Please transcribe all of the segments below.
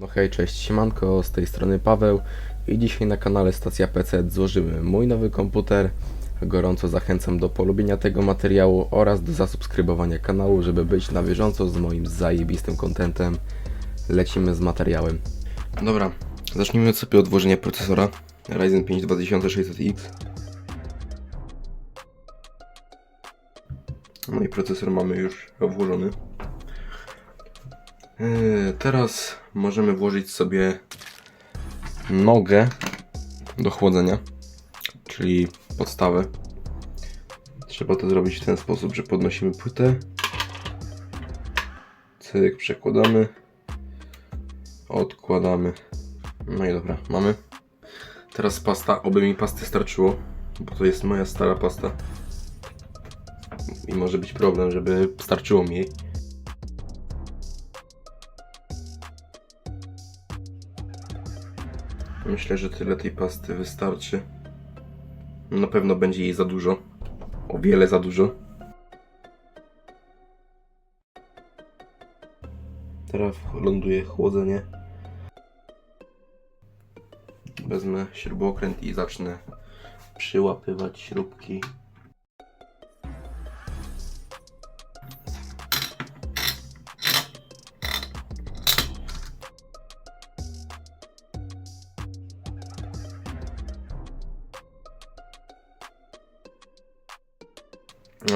No hej, cześć, siemanko, z tej strony Paweł i dzisiaj na kanale Stacja PC złożymy mój nowy komputer. Gorąco zachęcam do polubienia tego materiału oraz do zasubskrybowania kanału, żeby być na bieżąco z moim zajebistym kontentem. Lecimy z materiałem. Dobra, zacznijmy sobie od włożenia procesora Ryzen 5 2600X. No i procesor mamy już włożony. Yy, Teraz możemy włożyć sobie nogę do chłodzenia, czyli podstawę. Trzeba to zrobić w ten sposób, że podnosimy płytę, cyk, przekładamy, odkładamy. No i dobra, mamy. Teraz pasta, oby mi pasty starczyło, bo to jest moja stara pasta. I może być problem, żeby starczyło mi jej. Myślę, że tyle tej pasty wystarczy. Na pewno będzie jej za dużo. O wiele za dużo. Teraz ląduje chłodzenie. Wezmę śrubokręt i zacznę przyłapywać śrubki.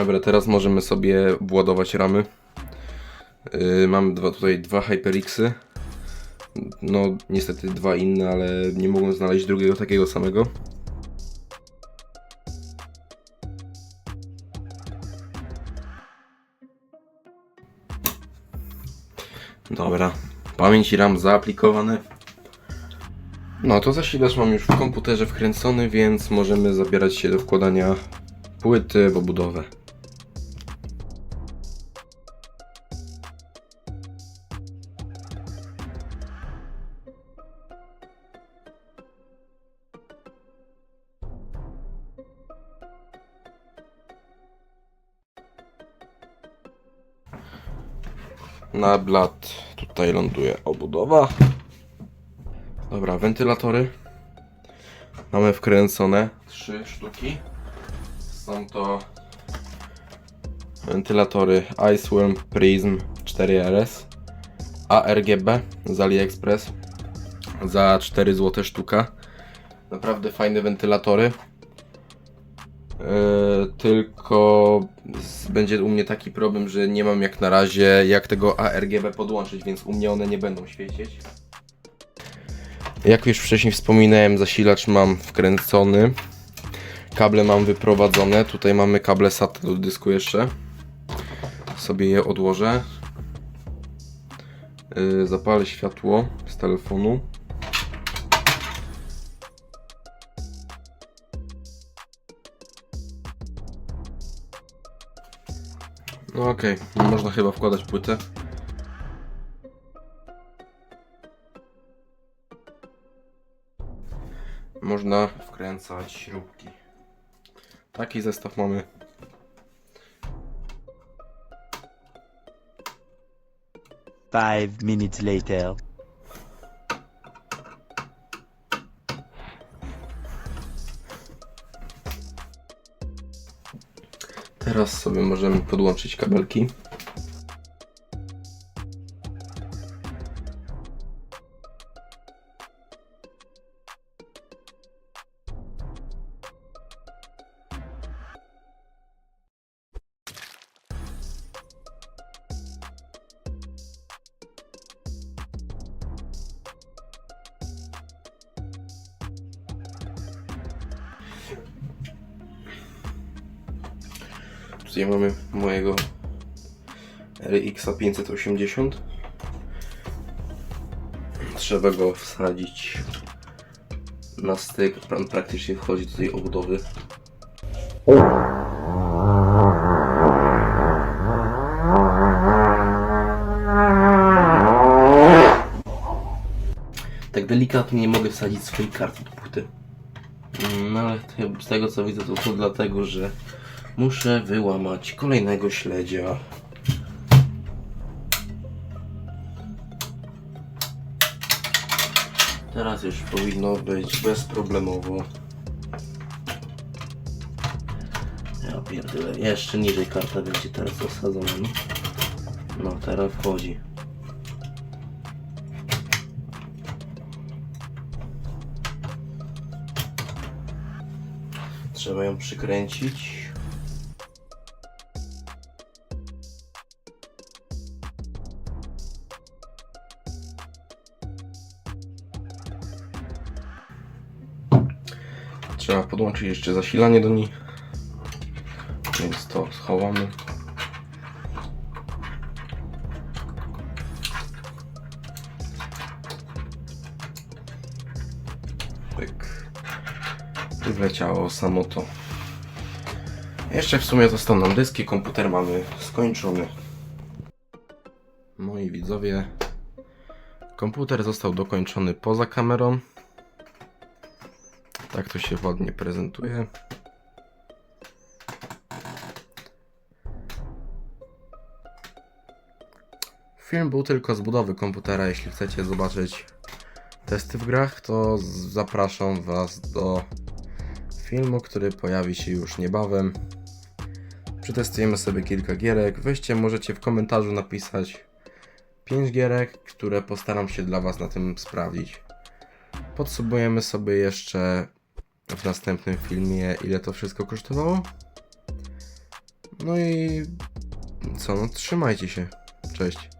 Dobra, teraz możemy sobie władować ramy. Yy, mam dwa, tutaj dwa HyperXy. No, niestety dwa inne, ale nie mogłem znaleźć drugiego takiego samego. Dobra, pamięć i RAM zaaplikowane. No to zasilacz mam już w komputerze wkręcony, więc możemy zabierać się do wkładania płyty w obudowę. Na blat tutaj ląduje obudowa. Dobra, wentylatory. Mamy wkręcone trzy sztuki. Są to wentylatory Iceworm Prism 4RS ARGB z AliExpress za 4 zł sztuka. Naprawdę fajne wentylatory. Yy, tylko będzie u mnie taki problem, że nie mam jak na razie jak tego ARGB podłączyć, więc u mnie one nie będą świecić. Jak już wcześniej wspominałem, zasilacz mam wkręcony. Kable mam wyprowadzone. Tutaj mamy kable SATA do dysku jeszcze. Sobie je odłożę. Yy, zapalę światło z telefonu. No okej, można chyba wkładać płytę. Można wkręcać śrubki. Taki zestaw mamy. Five minutes later. Teraz sobie możemy podłączyć kabelki. Tutaj mamy mojego RX 580. Trzeba go wsadzić na styk. On praktycznie wchodzi do tej obudowy. Tak delikatnie nie mogę wsadzić swojej karty do płyty. Mm, No ale z tego co widzę to, to dlatego, że muszę wyłamać kolejnego śledzia. Teraz już powinno być bezproblemowo. Ja pierdolę, jeszcze niżej karta będzie teraz osadzona. No, teraz wchodzi. Trzeba ją przykręcić. Trzeba podłączyć jeszcze zasilanie do niej. Więc to schowamy. Pyk. I wleciało samo to. Jeszcze w sumie zostaną nam dyski, komputer mamy skończony. Moi widzowie, komputer został dokończony poza kamerą. Tak to się ładnie prezentuje. Film był tylko z budowy komputera. Jeśli chcecie zobaczyć testy w grach, to zapraszam Was do filmu, który pojawi się już niebawem. Przetestujemy sobie kilka gierek. Weźcie, możecie w komentarzu napisać 5 gierek, które postaram się dla Was na tym sprawdzić. Podsumujemy sobie jeszcze w następnym filmie, ile to wszystko kosztowało. No i co, no trzymajcie się. Cześć.